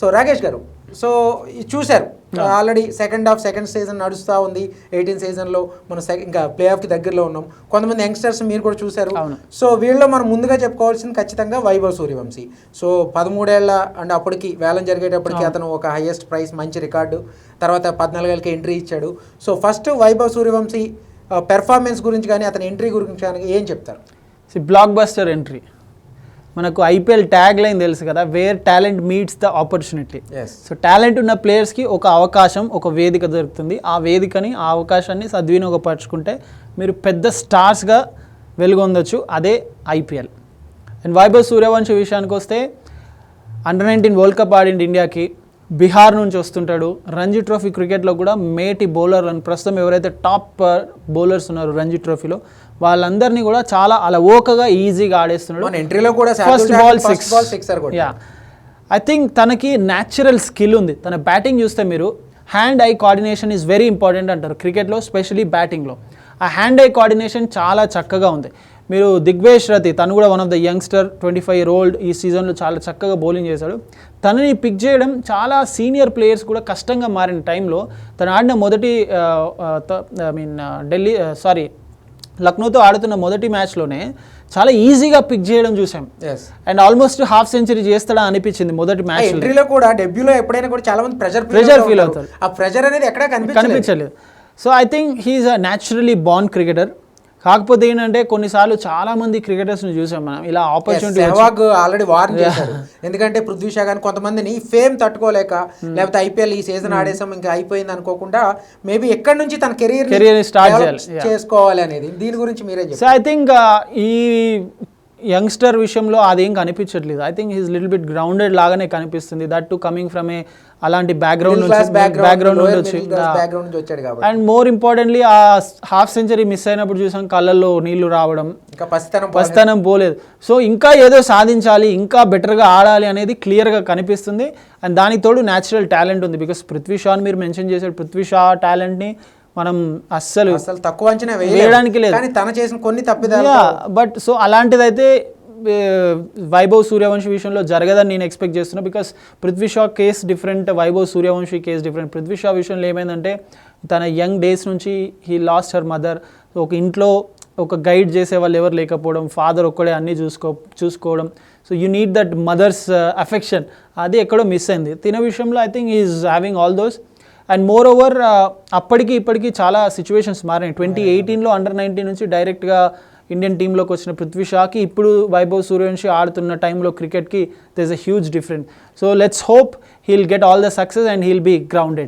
So Rakesh గారు so చూశారు. Already second half second season నడుస్తూ ఉంది. ఎయిటీన్ సీజన్లో మనం సెక- ఇంకా ప్లే ఆఫ్కి దగ్గరలో ఉన్నాం. కొంతమంది యంగ్స్టర్స్ మీరు కూడా చూశారు. సో వీళ్ళలో మనం ముందుగా చెప్పుకోవాల్సింది ఖచ్చితంగా వైభవ్ సూర్యవంశీ. సో పదమూడేళ్ళ అండ్ అప్పటికి వేలం జరిగేటప్పటికి అతను ఒక హైయెస్ట్ ప్రైస్ మంచి రికార్డు. తర్వాత పద్నాలుగేళ్ళకి ఎంట్రీ ఇచ్చాడు. So first Vaibhav Suryavanshi performance గురించి కానీ అతని ఎంట్రీ గురించి కానీ ఏం చెప్తారు? బ్లాక్ బస్టర్ ఎంట్రీ మనకు ఐపీఎల్ ట్యాగ్ లైన్ తెలుసు కదా where talent meets the opportunity so talent ఉన్న ప్లేయర్స్కి ఒక అవకాశం ఒక వేదిక దొరుకుతుంది. ఆ వేదికని ఆ అవకాశాన్ని సద్వినియోగపరచుకుంటే మీరు పెద్ద స్టార్స్గా వెలుగొందొచ్చు అదే ఐపీఎల్. అండ్ వైభవ్ సూర్యవంశి విషయానికి వస్తే అండర్ నైన్టీన్ వరల్డ్ కప్ ఆడింది ఇండియాకి. బీహార్ నుంచి వస్తుంటాడు. రంజీ ట్రోఫీ క్రికెట్లో కూడా మేటి బౌలర్ అని ప్రస్తుతం ఎవరైతే టాప్ బౌలర్స్ ఉన్నారు రంజీ ట్రోఫీలో వాళ్ళందరినీ కూడా చాలా అలా ఓకగా ఈజీగా ఆడేస్తున్నాడు. ఎంట్రీలో కూడా first ball six ball sixer కూడా యా ఐ థింక్ తనకి న్యాచురల్ స్కిల్ ఉంది. తన బ్యాటింగ్ చూస్తే మీరు hand eye coordination is very important అంటారు క్రికెట్లో స్పెషలీ బ్యాటింగ్లో ఆ హ్యాండ్ ఐ కోఆర్డినేషన్ చాలా చక్కగా ఉంది. మీరు దిగ్వేష్ రతి తను కూడా one of the youngster twenty five year old ఈ సీజన్లో చాలా చక్కగా బౌలింగ్ చేశాడు. తనని పిక్ చేయడం చాలా సీనియర్ ప్లేయర్స్ కూడా కష్టంగా మారిన టైంలో తను ఆడిన మొదటి ఐ మీన్ ఢిల్లీ సారీ లక్నోతో ఆడుతున్న మొదటి మ్యాచ్లోనే చాలా ఈజీగా పిక్ చేయడం చూసాం అండ్ ఆల్మోస్ట్ హాఫ్ సెంచరీ చేస్తాడా అనిపించింది మొదటి మ్యాచ్ ఎంట్రీలో కూడా డెబ్యూలో ఎప్పుడైనా కూడా చాలా మంది ప్రెజర్ Pressure feel అవుతారు. ఆ ప్రెజర్ అనేది ఎక్కడా కనిపించలేదు. So I think he's a naturally born cricketer కాకపోతే ఏంటంటే కొన్నిసార్లు చాలా మంది క్రికెటర్స్ని చూసాం మనం. ఇలా ఆపర్చునిటీ సెహ్వాగ్ ఆల్రెడీ వార్న్ ఎందుకంటే పృథ్వీ షా కానీ కొంతమందిని ఫేమ్ తట్టుకోలేక Hmm. లేకపోతే ఐపీఎల్ ఈ సీజన్ ఆడేసాం ఇంకా అయిపోయింది అనుకోకుండా మేబీ ఎక్కడి నుంచి తన కెరీర్ని చేయాలి. Yeah. చేసుకోవాలి అనేది. దీని గురించి మీరే సో ఐ థింక్ ఈ యంగ్స్టర్ విషయంలో అదేం కనిపించట్లేదు. I think he's little bit grounded లాగానే కనిపిస్తుంది. That too coming from a అలాంటి బ్యాక్గ్రౌండ్ నుంచి బ్యాక్గ్రౌండ్ వచ్చి అండ్ మోర్ ఇంపార్టెంట్లీ ఆ హాఫ్ సెంచరీ మిస్ అయినప్పుడు చూసాం కళ్ళల్లో నీళ్ళు రావడం. పసితనం పోలేదు. సో ఇంకా ఏదో సాధించాలి ఇంకా బెటర్గా ఆడాలి అనేది క్లియర్గా కనిపిస్తుంది. అండ్ దానికి తోడు న్యాచురల్ టాలెంట్ ఉంది. బికాస్ పృథ్వీ షాని మీరు మెన్షన్ చేశారు పృథ్వీ షా టాలెంట్ని మనం అస్సలు అసలు తక్కువ అంచనా. వేయడానికి లేదు. కానీ తన చేసిన కొన్ని తప్పిదాలు బట్ సో అలాంటిదైతే వైభవ్ సూర్యవంశి విషయంలో జరగదని నేను ఎక్స్పెక్ట్ చేస్తున్నా because Prithvi Shaw case different Vaibhav Suryavanshi case different Prithvi Shaw విషయంలో ఏమైందంటే తన యంగ్ డేస్ నుంచి హీ లాస్ట్ హర్ మదర్ ఒక ఇంట్లో ఒక గైడ్ చేసే వాళ్ళు ఎవరు లేకపోవడం ఫాదర్ ఒక్కడే అన్నీ చూసుకో చూసుకోవడం. So you need that mother's affection అది ఎక్కడో మిస్ అయింది. తిన విషయంలో I think is having all those and moreover అప్పటికి ఇప్పటికి చాలా సిచ్యువేషన్స్ మారాయి ట్వంటీ ఎయిటీన్లో అండర్ నైన్టీన్ నుంచి డైరెక్ట్గా ఇండియన్ టీంలోకి వచ్చిన పృథ్వీ షాకి ఇప్పుడు వైభవ్ సూర్యవంశి ఆడుతున్న టైంలో క్రికెట్కి there is a huge difference so let's hope he'll get all the success and he'll be grounded